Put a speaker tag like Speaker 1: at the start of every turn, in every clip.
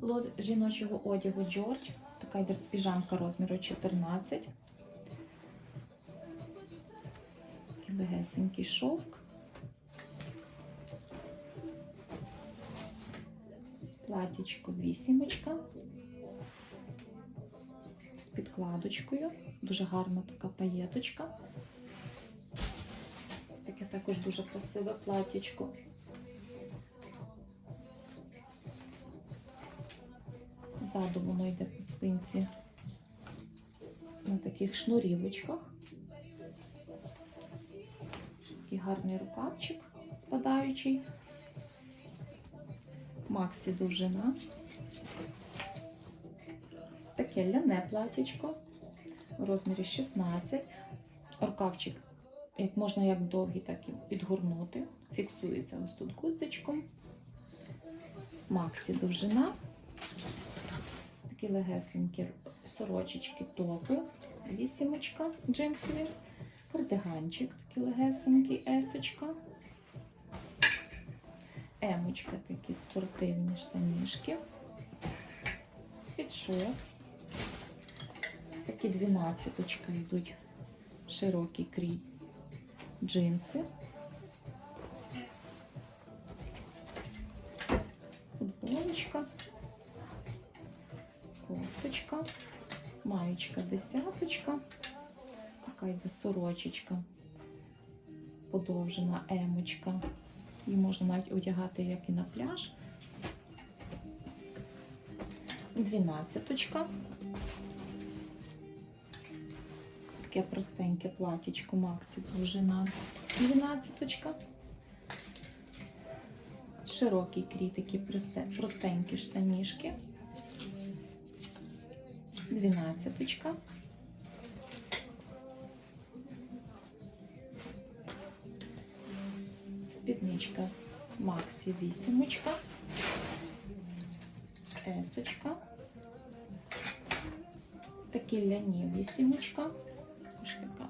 Speaker 1: Лот жіночого одягу George. Така йде піжамка розміру 14. Такий легесенький шовк. Платічко вісімочка. З підкладочкою. Дуже гарна така паєточка. Таке також дуже красиве платічко. Ззаду воно йде по спинці на таких шнурівочках. Такий гарний рукавчик спадаючий. Максі довжина. Таке ляне платічко в розмірі 16. Рукавчик як можна як довгий, так і підгорнути. Фіксується ось тут гудзичком. Максі довжина. Такі легесенькі сорочечки топи, вісімочка джинсові, кардиганчик, такий легесенький есочка. Емочка, такі спортивні штанішки, світшот. Такі дванадцяточка йдуть широкий крій джинси. Футболочка, кофточка, маєчка десяточка, така йде сорочечка, подовжена емочка. Її можна навіть одягати як і на пляж. Дванадцяточка. Таке простеньке платічко Максі довжина. Дванадцяточка. Широкий крій, такі простенькі штанішки. Дванадцяточка. Спідничка Максі вісімочка. Есочка. Такі ляні вісімочка.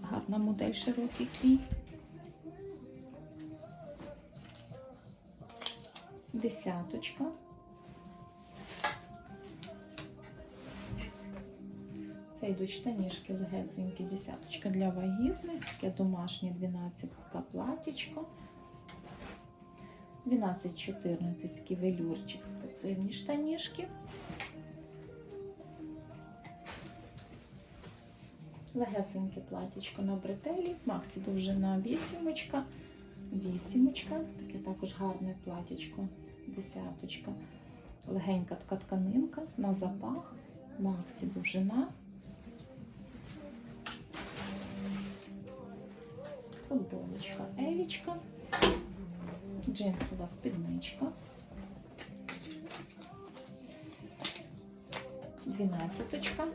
Speaker 1: Гарна модель широкий крій. Десяточка. Це йдуть штанішки легесенькі, десяточка для вагітних, таке домашнє 12 така платічко. 12-14 такий велюрчик, спортивні штанішки. Легесеньке платічко на бретелі, Максі довжина вісімочка, вісімочка, таке також гарне платічко, десяточка. Легенька така тканинка на запах, Максі довжина. Футболочка Елічка, джинсова спідничка. Дванадцяточка.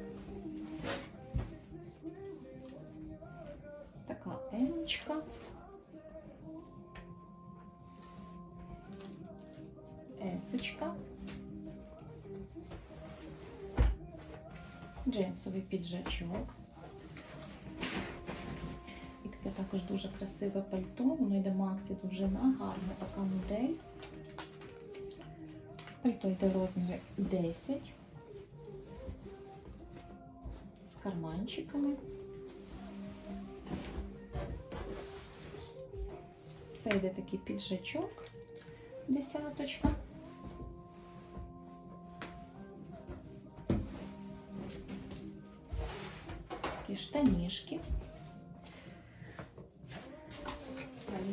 Speaker 1: Така емочка. Есочка. Джинсовий піджачок. Таке також дуже красиве пальто. Воно йде Максі довжина, гарна така модель. Пальто йде в розмірі 10 з карманчиками. Це йде такий піджачок, десяточка. Такі штанішки.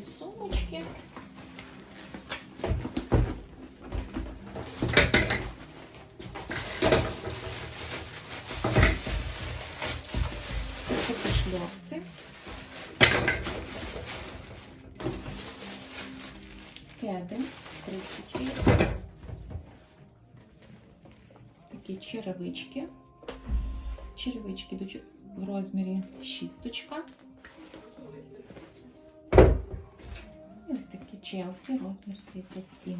Speaker 1: Далі сумочки. Такі шльопці. Кеди 38. Такі черевички. Черевички в розмірі шісточка. Челсі, розмір 37.